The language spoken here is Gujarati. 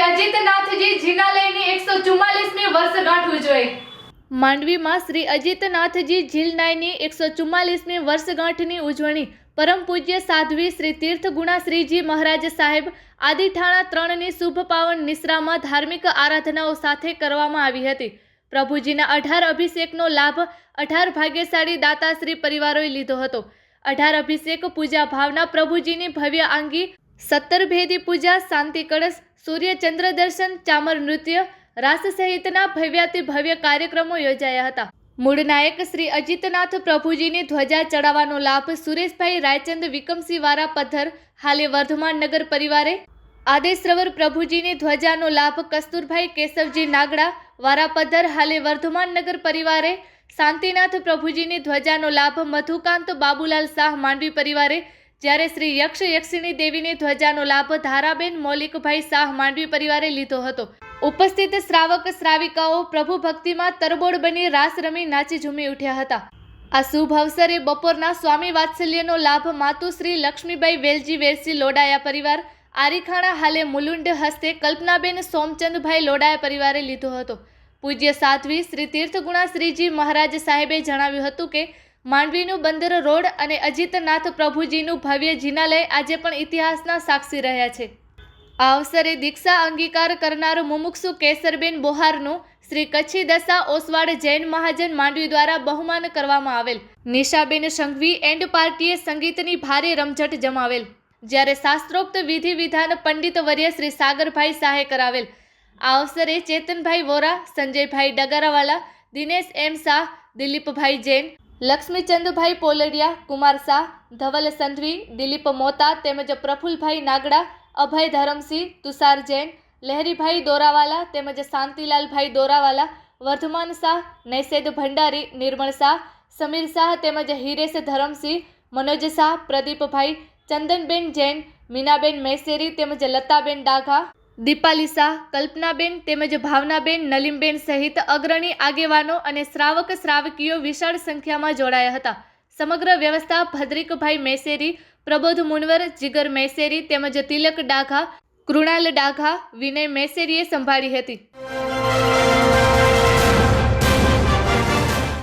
શ્રી અજીતનાથજી જિનાલયની એકસો ચુમ્માલીસમી વર્ષગાંઠ ઉજવાઈ. માંડવીમાં શ્રી અજીતનાથજી ઝીલનાયની એકસો ચુમ્માલીસમી વર્ષગાંઠની ઉજવણી. પરમ પૂજ્ય સાધ્વી શ્રી તીર્થ ગુણાશ્રીજી મહારાજ સાહેબ આદિઠાણા ત્રણની શુભ પાવન નિશ્રામાં ધાર્મિક આરાધનાઓ સાથે કરવામાં આવી હતી. પ્રભુજીના અઢાર અભિષેકનો લાભ અઢાર ભાગ્યશાળી દાતાશ્રી પરિવારોએ લીધો હતો. અઢાર અભિષેક પૂજા ભાવના પ્રભુજીની ભવ્ય આંગી સત્તર ભેદી પૂજા, શાંતિ કળશ સૂર્ય ચંદ્ર દર્શન, ચામર નૃત્ય, રાસ સહિતના ભવ્યાતિ ભવ્ય કાર્યક્રમો યોજાયા હતા. મૂળ નાયક શ્રી અજીતનાથ પ્રભુજીની ધ્વજા ચડાવવાનો લાભ સુરેશભાઈ રાયચંદ વિકમસિંહ વારા પથ્થર, હાલે વર્ધમાન નગર પરિવારે. આદેશ્રવર પ્રભુજીની ધ્વજાનો લાભ કસ્તુરભાઈ કેશવજી નાગડા વારાપદ્ધર હાલે વર્ધમાન નગર પરિવારે. શાંતિનાથ પ્રભુજીની ધ્વજાનો લાભ મધુકાંત બાબુલાલ શાહ માંડવી પરિવારે. જ્યારે શ્રી યક્ષ યક્ષિણી દેવીની ધ્વજાનો લાભ ધારાબેન મૌલિકભાઈ શાહ માંડવી પરિવારે લીધો હતો. ઉપસ્થિત શ્રાવક શ્રાવિકાઓ પ્રભુ ભક્તિમાં તરબોળ બની રાસ રમી નાચી ઝૂમી ઉઠ્યા હતા. આ શુભ અવસરે બપોરના સ્વામી વાત્સલ્યનો લાભ માતુશ્રી લક્ષ્મીબાઈ વેલજી વેરસી લોડાયા પરિવાર, આરીખાણા હાલે મુલુંડ હસ્તે કલ્પનાબેન સોમચંદભાઈ લોડાયા પરિવારે લીધો હતો. પૂજ્ય સાધ્વી શ્રી તીર્થગુણા શ્રીજી મહારાજ સાહેબે જણાવ્યું હતું કે માંડવીનું બંદર રોડ અને અજીતનાથ પ્રભુજીનું ભવ્ય જિનાલય આજે પણ ઇતિહાસના સાક્ષી રહ્યા છે. આ અવસરે દીક્ષા અંગીકાર કરનાર મુમુક્ષુ કેસરબેન બોહારનું શ્રી કચ્છી દશા ઓસવાડ જૈન મહાજન માંડવી દ્વારા બહુમાન કરવામાં આવેલ. નિશાબેન સંઘવી એન્ડ પાર્ટીએ સંગીતની ભારે રમઝટ જમાવેલ. જ્યારે શાસ્ત્રોક્ત વિધિ વિધાન પંડિત વર્ય શ્રી સાગરભાઈ શાહે કરાવેલ. આ અવસરે ચેતનભાઈ વોરા, સંજયભાઈ ડગારાવાલા, દિનેશ એમ શાહ, દિલીપભાઈ જૈન લક્ષ્મીચંદભાઈ પોલડિયા કુમાર શાહ, ધવલ સંધવી, દિલીપ મોતા તેમજ પ્રફુલભાઈ નાગડા, અભય ધરમસિંહ, તુષાર જૈન, લહેરીભાઈ દોરાવાલા તેમજ શાંતિલાલભાઈ દોરાવાલા, વર્ધમાન શાહ, નૈસેદ ભંડારી, નિર્મળ શાહ, સમીર શાહ તેમજ હિરેશ ધરમસિંહ, મનોજ શાહ, પ્રદીપભાઈ, ચંદનબેન જૈન, મીનાબેન મૈસેરી તેમજ લતાબેન ડાઘા દીપાલી કલ્પનાબેન તેમજ ભાવનાબેન, નલીમબેન સહિત અગ્રણી આગેવાનો અને શ્રાવક શ્રાવકીઓ વિશાળ સંખ્યામાં જોડાયા હતા. સમગ્ર વ્યવસ્થા ભદ્રિકભાઈ મેસેરી, પ્રબોધ મુનવર, જીગર મેસેરી તેમજ તિલક ડાઘા, કૃણાલ ડાઘા, વિનય મેસેરીએ સંભાળી હતી.